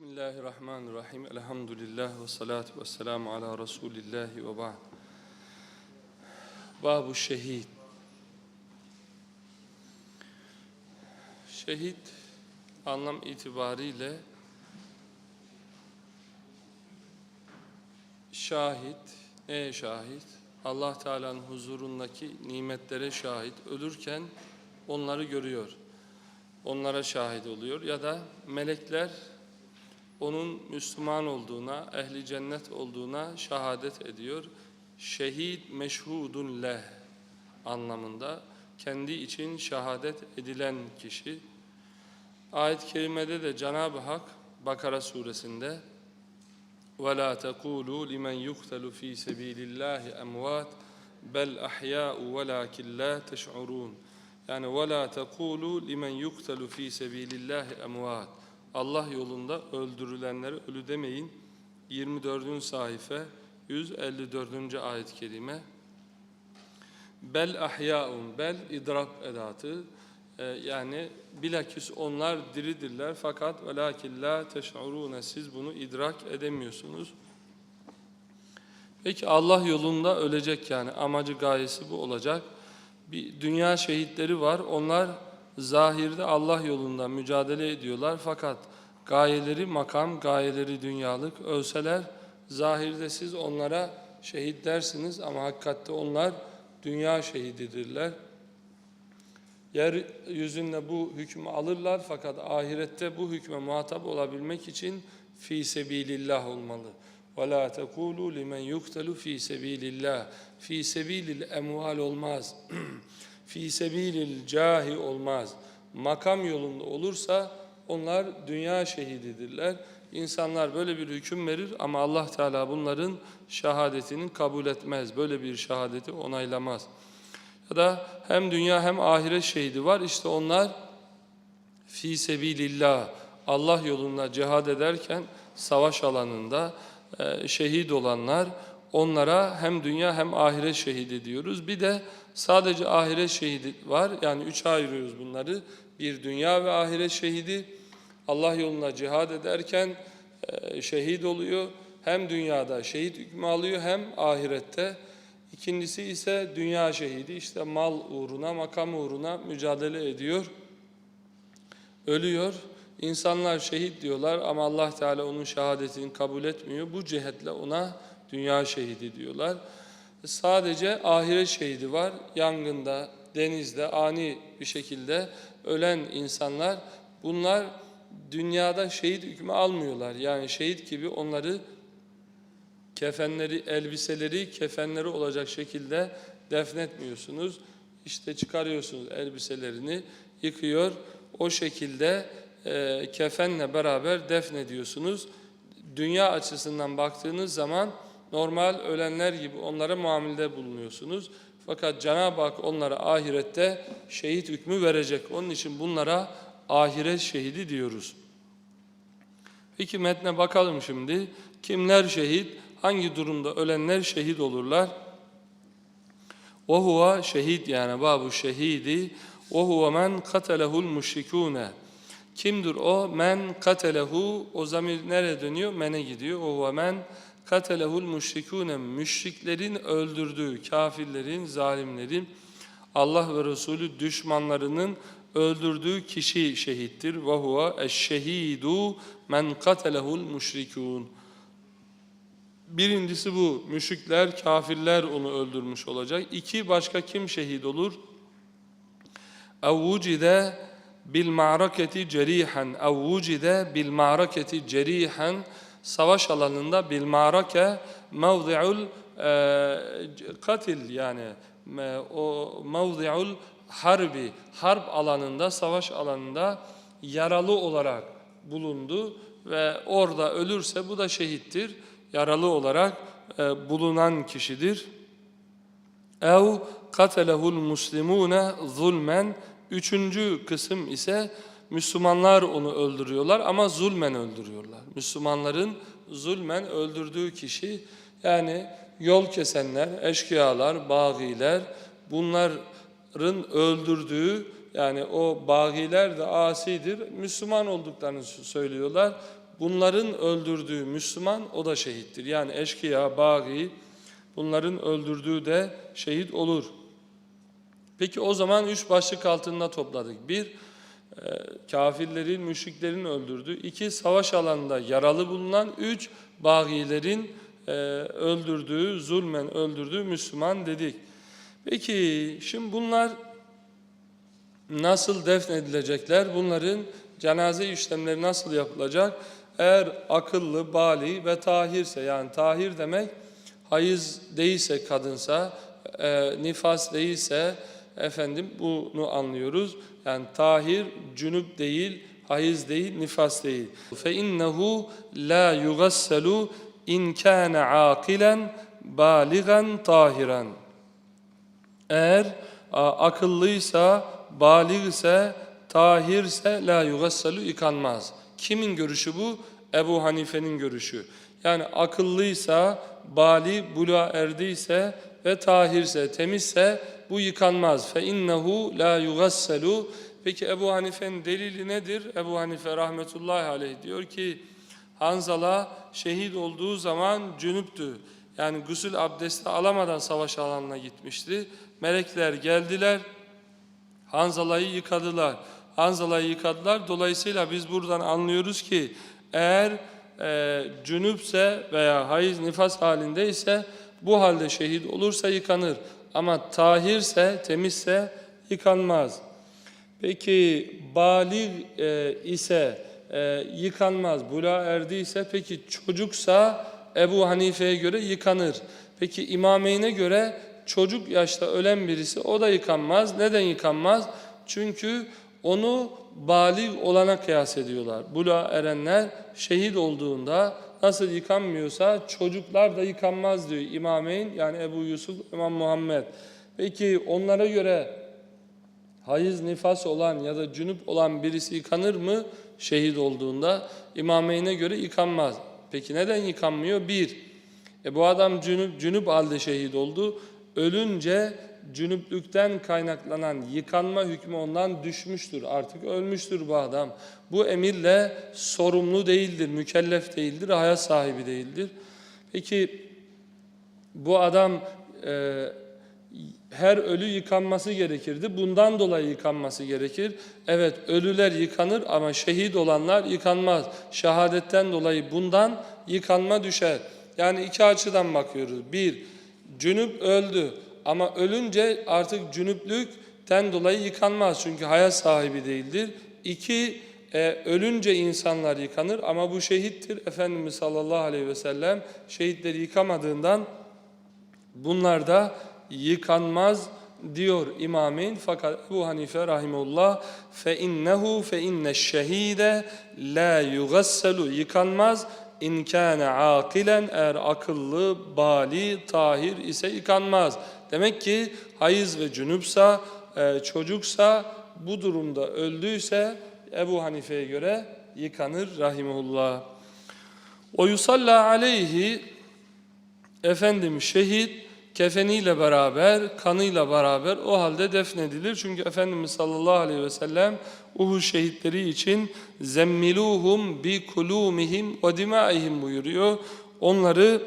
Bismillahirrahmanirrahim. Elhamdülillah ve salatu ve selamu ala Resulillahi ve ba'd. Babu şehit. Şehit anlam itibariyle şahit, neye şahit? Allah Teala'nın huzurundaki nimetlere şahit. Ölürken onları görüyor. Onlara şahit oluyor ya da melekler onun Müslüman olduğuna, ehli cennet olduğuna şehadet ediyor. Şehit meşhudun leh anlamında kendi için şehadet edilen kişi. Ayet-i kerimede de Cenab-ı Hak Bakara suresinde وَلَا تَقُولُوا لِمَنْ يُقْتَلُ ف۪ي سَب۪يلِ اللّٰهِ اَمْوَاتٍ بَلْ اَحْيَاءُ وَلَاكِنْ لَا تَشْعُرُونَ Yani وَلَا تَقُولُوا لِمَنْ يُقْتَلُ ف۪ي سَب۪يلِ اللّٰهِ اَمْوَاتٍ Allah yolunda öldürülenlere ölü demeyin. 24. sayfa 154. ayet-i kerime. Bel ahyaun bel idrak edatı Ee, yani bilakis onlar diridirler fakat velakin la teş'urune siz bunu idrak edemiyorsunuz. Peki Allah yolunda ölecek yani amacı gayesi bu olacak. Bir dünya şehitleri var. Onlar zahirde Allah yolunda mücadele ediyorlar fakat gayeleri makam, gayeleri dünyalık. Ölseler zahirde siz onlara şehit dersiniz ama hakikatte onlar dünya şehididirler. Yeryüzünde bu hükmü alırlar fakat ahirette bu hükme muhatap olabilmek için fi sebilillah olmalı. وَلَا تَقُولُوا لِمَنْ يُقْتَلُ ف۪ي سَب۪يلِ اللّٰهِ Fi sebilil emval olmaz. fi sebilil cahi olmaz. Makam yolunda olursa onlar dünya şehididirler. İnsanlar böyle bir hüküm verir ama Allah Teala bunların şehadetini kabul etmez. Böyle bir şehadeti onaylamaz. Ya da hem dünya hem ahiret şehidi var. İşte onlar fi sebilillah Allah yolunda cihad ederken savaş alanında e, şehit olanlar onlara hem dünya hem ahiret şehidi diyoruz. Bir de sadece ahiret şehidi var. Yani üç ayırıyoruz bunları. Bir dünya ve ahiret şehidi Allah yolunda cihad ederken e, şehit oluyor. Hem dünyada şehit hükmü alıyor hem ahirette. İkincisi ise dünya şehidi işte mal uğruna, makam uğruna mücadele ediyor. Ölüyor. İnsanlar şehit diyorlar ama Allah Teala onun şehadetini kabul etmiyor. Bu cihetle ona dünya şehidi diyorlar. Sadece ahiret şehidi var. Yangında, denizde ani bir şekilde ölen insanlar bunlar dünyada şehit hükmü almıyorlar. Yani şehit gibi onları kefenleri, elbiseleri kefenleri olacak şekilde defnetmiyorsunuz. İşte çıkarıyorsunuz elbiselerini, yıkıyor. O şekilde e, kefenle beraber defnediyorsunuz. Dünya açısından baktığınız zaman normal ölenler gibi onlara muamelede bulunuyorsunuz. Fakat Cenab-ı Hak onlara ahirette şehit hükmü verecek. Onun için bunlara ahiret şehidi diyoruz. Peki metne bakalım şimdi. Kimler şehit? Hangi durumda ölenler şehit olurlar? O huwa şehit yani babu şehidi. O huwa men katelehul müşrikûne. Kimdir o? Men katelehu. O zamir nereye dönüyor? Men'e gidiyor. O huwa men katelehul müşrikûne. Müşriklerin öldürdüğü, kafirlerin, zalimlerin, Allah ve Resulü düşmanlarının öldürdüğü kişi şehittir. Ve huve eşşehidu men katelehul müşrikûn. Birincisi bu. Müşrikler, kafirler onu öldürmüş olacak. İki, başka kim şehit olur? اَوْ وُجِدَ بِالْمَعْرَكَةِ cerihan اَوْ وُجِدَ بِالْمَعْرَكَةِ cerihan Savaş alanında bilmarake mevzi'ul katil yani o mevzi'ul harbi harp alanında savaş alanında yaralı olarak bulundu ve orada ölürse bu da şehittir yaralı olarak e, bulunan kişidir. Ev katelehul muslimune zulmen. Üçüncü kısım ise Müslümanlar onu öldürüyorlar ama zulmen öldürüyorlar. Müslümanların zulmen öldürdüğü kişi yani yol kesenler, eşkıyalar, bağiler bunların öldürdüğü yani o bağiler de asidir. Müslüman olduklarını söylüyorlar. bunların öldürdüğü Müslüman o da şehittir. Yani eşkıya, bagi bunların öldürdüğü de şehit olur. Peki o zaman üç başlık altında topladık. Bir, kafirlerin, müşriklerin öldürdüğü. iki savaş alanında yaralı bulunan. Üç, bagilerin e, öldürdüğü, zulmen öldürdüğü Müslüman dedik. Peki şimdi bunlar nasıl defnedilecekler? Bunların cenaze işlemleri nasıl yapılacak? Eğer akıllı, bali ve tahirse yani tahir demek hayız değilse kadınsa, e, nifas değilse efendim bunu anlıyoruz. Yani tahir cünüp değil, hayız değil, nifas değil. Fe innehu la yugasselu in kana aqilen baligan tahiran. Eğer akıllıysa, baligse, tahirse la yugassalu yıkanmaz. Kimin görüşü bu? Ebu Hanife'nin görüşü. Yani akıllıysa, bali buluğa erdiyse ve tahirse, temizse bu yıkanmaz. Fe innehu la yugassalu. Peki Ebu Hanife'nin delili nedir? Ebu Hanife rahmetullahi aleyh diyor ki Hanzala şehit olduğu zaman cünüptü. Yani gusül abdesti alamadan savaş alanına gitmişti. Melekler geldiler, Hanzala'yı yıkadılar. Hanzala'yı yıkadılar. Dolayısıyla biz buradan anlıyoruz ki eğer e, cünüpse veya hayız nifas halindeyse bu halde şehit olursa yıkanır. Ama tahirse, temizse yıkanmaz. Peki balik e, ise e, yıkanmaz. Bula erdiyse peki çocuksa Ebu Hanife'ye göre yıkanır. Peki imameyne göre çocuk yaşta ölen birisi o da yıkanmaz. Neden yıkanmaz? Çünkü onu balik olana kıyas ediyorlar. Bula erenler şehit olduğunda nasıl yıkanmıyorsa çocuklar da yıkanmaz diyor İmameyn yani Ebu Yusuf İmam Muhammed. Peki onlara göre hayız nifas olan ya da cünüp olan birisi yıkanır mı? Şehit olduğunda İmameyn'e göre yıkanmaz. Peki neden yıkanmıyor? Bir, e bu adam cünüp, cünüp halde şehit oldu. Ölünce cünüplükten kaynaklanan yıkanma hükmü ondan düşmüştür. Artık ölmüştür bu adam. Bu emirle sorumlu değildir, mükellef değildir, hayat sahibi değildir. Peki bu adam e, her ölü yıkanması gerekirdi. Bundan dolayı yıkanması gerekir. Evet ölüler yıkanır ama şehit olanlar yıkanmaz. Şehadetten dolayı bundan yıkanma düşer. Yani iki açıdan bakıyoruz. Bir, cünüp öldü ama ölünce artık cünüplükten dolayı yıkanmaz. Çünkü hayat sahibi değildir. İki, e, ölünce insanlar yıkanır ama bu şehittir. Efendimiz sallallahu aleyhi ve sellem şehitleri yıkamadığından bunlar da yıkanmaz diyor İmamin fakat Ebu Hanife rahimullah fe innehu fe inne şehide la yugasselu yıkanmaz in kana aqilen eğer akıllı bali tahir ise yıkanmaz. Demek ki hayız ve cünüpsa e, çocuksa bu durumda öldüyse Ebu Hanife'ye göre yıkanır rahimullah. O yusalla aleyhi efendim şehit kefeniyle beraber, kanıyla beraber o halde defnedilir. Çünkü Efendimiz sallallahu aleyhi ve sellem Uhud şehitleri için zemmiluhum bi kulumihim ve dimaihim buyuruyor. Onları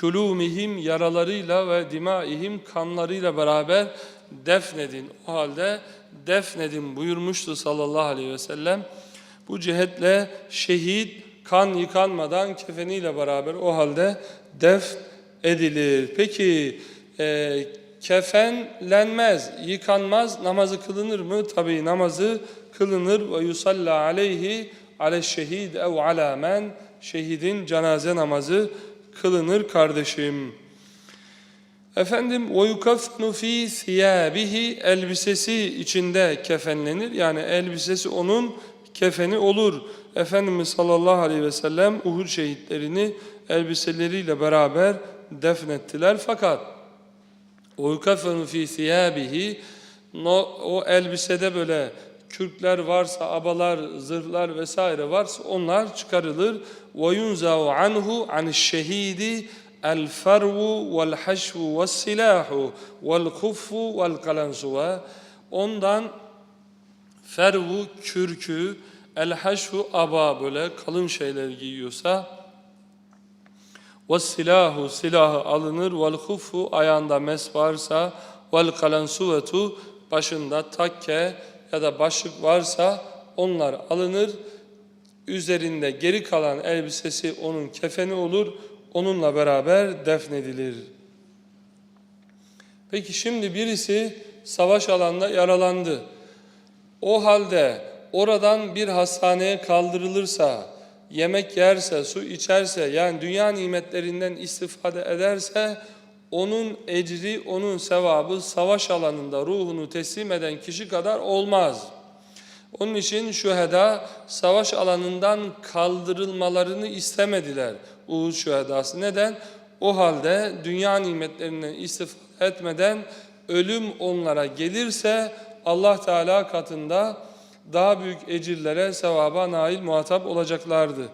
kulumihim yaralarıyla ve dimaihim kanlarıyla beraber defnedin. O halde defnedin buyurmuştu sallallahu aleyhi ve sellem. Bu cihetle şehit kan yıkanmadan kefeniyle beraber o halde defnedilir edilir. Peki e, kefenlenmez, yıkanmaz, namazı kılınır mı? Tabii namazı kılınır ve yusalla aleyhi ale şehid ev ala men şehidin cenaze namazı kılınır kardeşim. Efendim ve yukaffenu fi siyabihi elbisesi içinde kefenlenir. Yani elbisesi onun kefeni olur. Efendimiz sallallahu aleyhi ve sellem Uhud şehitlerini elbiseleriyle beraber defnettiler fakat uykafenu fi siyabihi o elbisede böyle kürkler varsa, abalar, zırhlar vesaire varsa onlar çıkarılır. Ve yunzau anhu aniş şehidi el fervu vel haşvu vel silahu vel kuffu vel kalansuva ondan fervu, kürkü, El haşfu aba böyle kalın şeyler giyiyorsa ve silahu silahı alınır vel hufu ayağında mes varsa vel kalansuvetu başında takke ya da başlık varsa onlar alınır. Üzerinde geri kalan elbisesi onun kefeni olur. Onunla beraber defnedilir. Peki şimdi birisi savaş alanında yaralandı. O halde oradan bir hastaneye kaldırılırsa, yemek yerse, su içerse, yani dünya nimetlerinden istifade ederse, onun ecri, onun sevabı savaş alanında ruhunu teslim eden kişi kadar olmaz. Onun için şüheda savaş alanından kaldırılmalarını istemediler. Uhud şühedası. Neden? O halde dünya nimetlerinden istifade etmeden ölüm onlara gelirse Allah Teala katında daha büyük ecirlere, sevaba nail muhatap olacaklardı.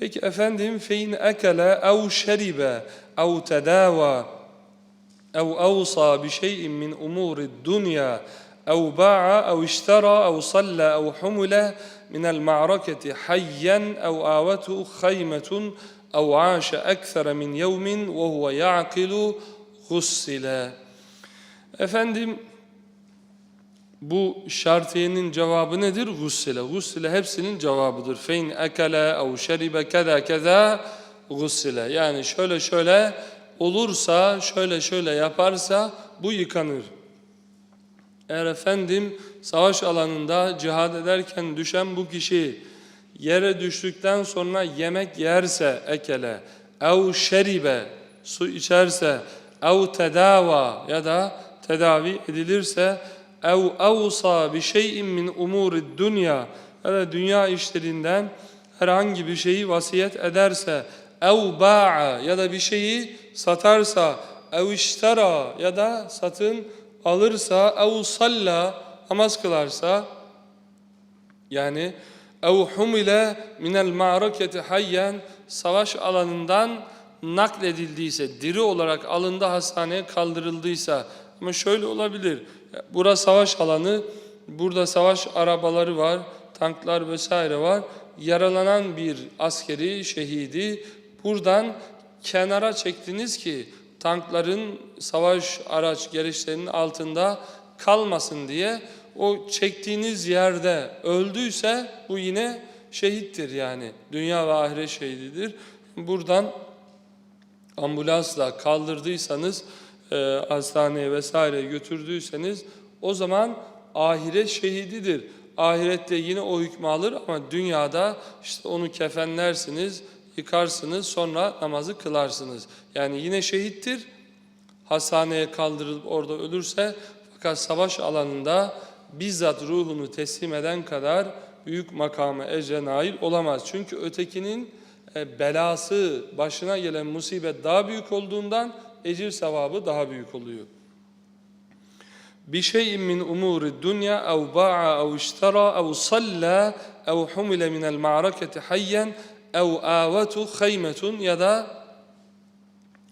Peki efendim fein ekele ev şeribe ev tedava ev avsa bi şey'in min umuri dunya ev ba'a ev iştera ev salla ev humule min el ma'raketi hayyen ev avetu khaymetun ev aşe ekthera min yevmin ve huve ya'kilu hussile. Efendim bu şartiyenin cevabı nedir? Gussile. Gussile hepsinin cevabıdır. Fein ekele ev şeribe keda keda gussile. Yani şöyle şöyle olursa, şöyle şöyle yaparsa bu yıkanır. Eğer efendim savaş alanında cihad ederken düşen bu kişi yere düştükten sonra yemek yerse ekele, ev şeribe su içerse, ev tedava ya da tedavi edilirse ev avsa bi şey'in min umuri dünya ya da dünya işlerinden herhangi bir şeyi vasiyet ederse ev ba'a ya da bir şeyi satarsa ev iştera ya da satın alırsa ev salla namaz kılarsa yani ev humile minel ma'raketi hayyen savaş alanından nakledildiyse, diri olarak alındı hastaneye kaldırıldıysa ama şöyle olabilir. Burası savaş alanı, burada savaş arabaları var, tanklar vesaire var. Yaralanan bir askeri, şehidi buradan kenara çektiniz ki tankların savaş araç gereçlerinin altında kalmasın diye o çektiğiniz yerde öldüyse bu yine şehittir yani. Dünya ve ahiret şehididir. Buradan ambulansla kaldırdıysanız, e, hastaneye vesaire götürdüyseniz o zaman ahiret şehididir. Ahirette yine o hükmü alır ama dünyada işte onu kefenlersiniz, yıkarsınız sonra namazı kılarsınız. Yani yine şehittir. Hastaneye kaldırılıp orada ölürse fakat savaş alanında bizzat ruhunu teslim eden kadar büyük makama ecre nail olamaz. Çünkü ötekinin e, belası, başına gelen musibet daha büyük olduğundan ecir sevabı daha büyük oluyor. Bir şeyin min umuri dünya ev ba'a ev iştera ev salla ev humile minel ma'raketi hayyen ev avetu haymetun ya da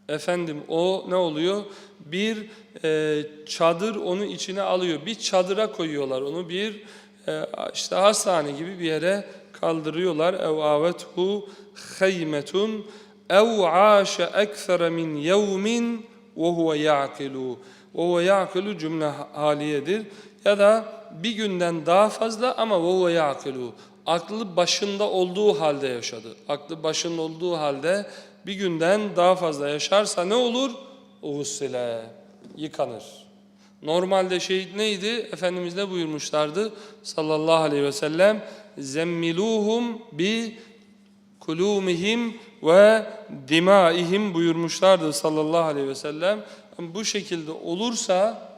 efendim o ne oluyor? Bir e, çadır onu içine alıyor. Bir çadıra koyuyorlar onu. Bir e, işte hastane gibi bir yere kaldırıyorlar. Ev avetu haymetun ev aşe ekfere min yevmin ve huve ya'kilu. Ve huve ya'kilu cümle haliyedir. Ya da bir günden daha fazla ama ve huve. Aklı başında olduğu halde yaşadı. Aklı başında olduğu halde bir günden daha fazla yaşarsa ne olur? Uğussile, yıkanır. Normalde şehit neydi? Efendimiz ne buyurmuşlardı? Sallallahu aleyhi ve sellem zemmiluhum bi kulumihim ve dimaihim buyurmuşlardı sallallahu aleyhi ve sellem. Bu şekilde olursa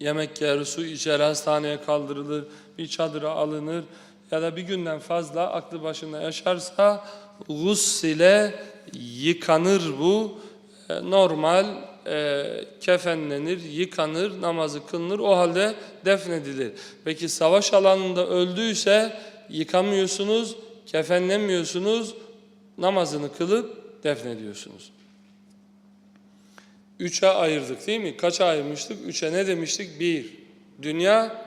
yemek yer, su içer, hastaneye kaldırılır, bir çadıra alınır ya da bir günden fazla aklı başında yaşarsa gussile yıkanır bu. E, Normal e, kefenlenir, yıkanır, namazı kılınır, o halde defnedilir. Peki savaş alanında öldüyse yıkamıyorsunuz, kefenlemiyorsunuz, namazını kılıp defnediyorsunuz. Üçe ayırdık değil mi? Kaça ayırmıştık? Üçe ne demiştik? Bir, dünya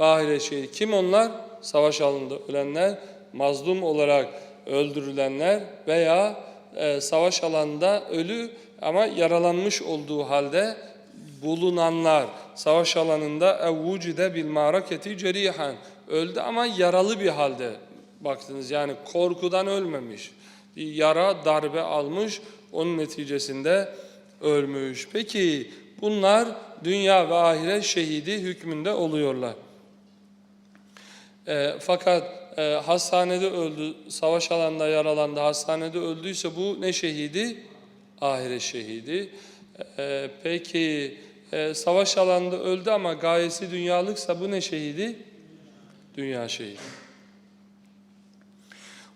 ve ahiret şeyi. Kim onlar? savaş alanında ölenler, mazlum olarak öldürülenler veya e, savaş alanında ölü ama yaralanmış olduğu halde bulunanlar savaş alanında evvucide bil maraketi cerihan öldü ama yaralı bir halde baktınız yani korkudan ölmemiş yara darbe almış onun neticesinde ölmüş. Peki bunlar dünya ve ahiret şehidi hükmünde oluyorlar. E, fakat e, hastanede öldü, savaş alanında yaralandı, hastanede öldüyse bu ne şehidi? Ahiret şehidi. E, peki e, savaş alanında öldü ama gayesi dünyalıksa bu ne şehidi? Dünya şehidi.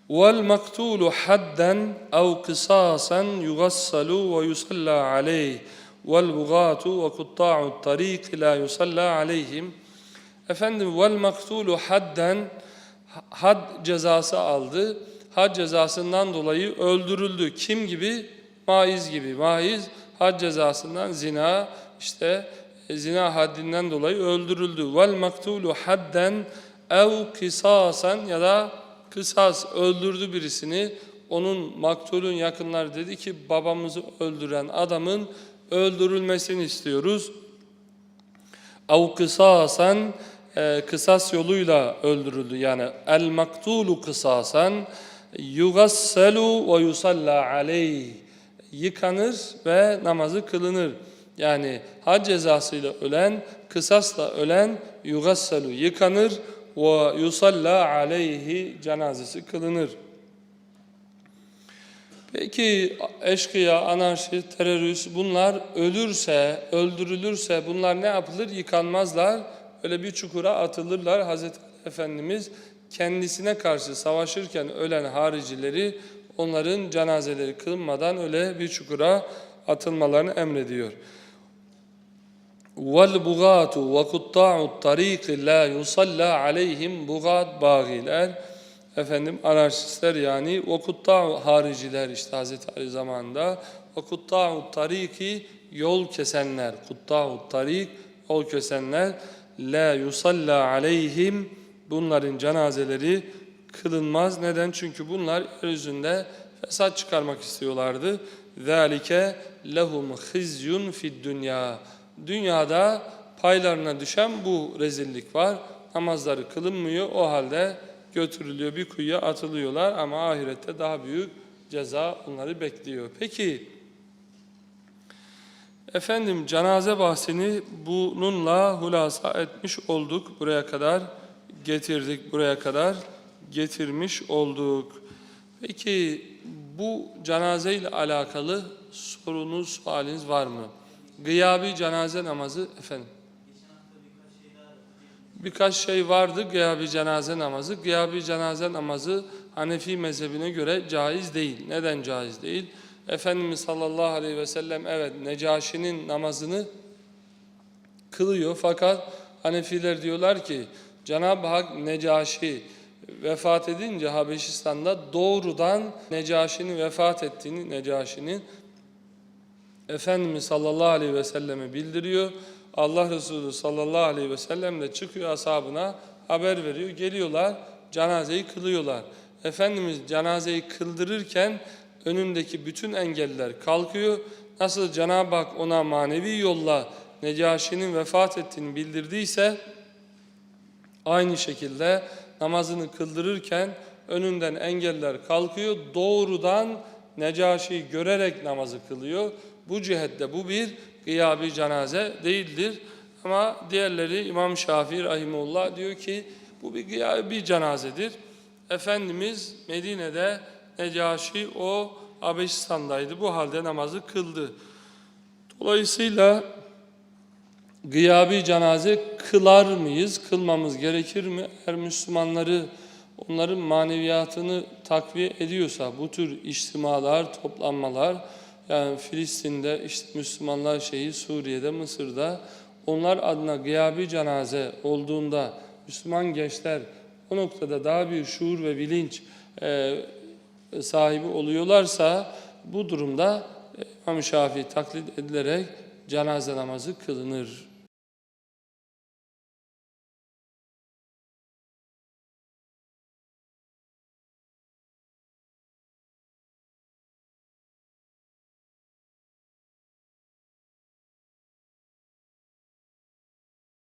وَالْمَقْتُولُ حَدًّا أَوْ قِصَاصًا يُغَسَّلُ وَيُصَلَّى عَلَيْهِ وَالْبُغَاتُ وَقُطَّاعُ الطَّرِيقِ لَا يُصَلَّى عَلَيْهِمْ Efendim vel maktulu hadden had cezası aldı. Had cezasından dolayı öldürüldü. Kim gibi? Maiz gibi. Maiz had cezasından zina işte e, zina haddinden dolayı öldürüldü. Vel maktulu hadden ev kısasen ya da kısas öldürdü birisini. Onun maktulun yakınları dedi ki babamızı öldüren adamın öldürülmesini istiyoruz. Ev kısasen e, kısas yoluyla öldürüldü. Yani el maktulu kısasen yugasselu ve yusalla aleyh yıkanır ve namazı kılınır. Yani had cezasıyla ölen, kısasla ölen yugasselu yıkanır ve yusalla aleyhi cenazesi kılınır. Peki eşkıya, anarşi, terörist bunlar ölürse, öldürülürse bunlar ne yapılır? Yıkanmazlar. Öyle bir çukura atılırlar. Hazreti Efendimiz kendisine karşı savaşırken ölen haricileri onların cenazeleri kılınmadan öyle bir çukura atılmalarını emrediyor. وَالْبُغَاتُ وَقُطَّاعُ الطَّرِيقِ لَا يُصَلَّى عَلَيْهِمْ Bugat bağiler, efendim anarşistler yani وَقُطَّاعُ hariciler işte Hazreti Ali zamanında وَقُطَّاعُ tariki yol kesenler, kutta'u tarik yol kesenler la yusalla aleyhim bunların cenazeleri kılınmaz. Neden? Çünkü bunlar yeryüzünde fesat çıkarmak istiyorlardı. Zalike lehum khizyun fid dünya. Dünyada paylarına düşen bu rezillik var. Namazları kılınmıyor. O halde götürülüyor bir kuyuya atılıyorlar ama ahirette daha büyük ceza onları bekliyor. Peki Efendim cenaze bahsini bununla hulasa etmiş olduk. Buraya kadar getirdik, buraya kadar getirmiş olduk. Peki bu cenaze ile alakalı sorunuz, sualiniz var mı? Gıyabi cenaze namazı efendim. Birkaç şey vardı gıyabi cenaze namazı. Gıyabi cenaze namazı Hanefi mezhebine göre caiz değil. Neden caiz değil? Efendimiz sallallahu aleyhi ve sellem evet Necaşi'nin namazını kılıyor fakat Hanefiler diyorlar ki Cenab-ı Hak Necaşi vefat edince Habeşistan'da doğrudan Necaşi'nin vefat ettiğini Necaşi'nin Efendimiz sallallahu aleyhi ve selleme bildiriyor. Allah Resulü sallallahu aleyhi ve sellem de çıkıyor ashabına haber veriyor. Geliyorlar cenazeyi kılıyorlar. Efendimiz cenazeyi kıldırırken önündeki bütün engeller kalkıyor. Nasıl Cenab-ı Hak ona manevi yolla Necaşi'nin vefat ettiğini bildirdiyse aynı şekilde namazını kıldırırken önünden engeller kalkıyor. Doğrudan Necaşi'yi görerek namazı kılıyor. Bu cihette bu bir gıyabi cenaze değildir. Ama diğerleri İmam Şafii Rahimullah diyor ki bu bir gıyabi cenazedir. Efendimiz Medine'de Necaşi o Habeşistan'daydı. Bu halde namazı kıldı. Dolayısıyla gıyabi cenaze kılar mıyız? Kılmamız gerekir mi? Eğer Müslümanları onların maneviyatını takviye ediyorsa bu tür içtimalar, toplanmalar yani Filistin'de işte Müslümanlar şeyi Suriye'de, Mısır'da onlar adına gıyabi cenaze olduğunda Müslüman gençler o noktada daha bir şuur ve bilinç e, sahibi oluyorlarsa bu durumda İmam Şafii taklit edilerek cenaze namazı kılınır.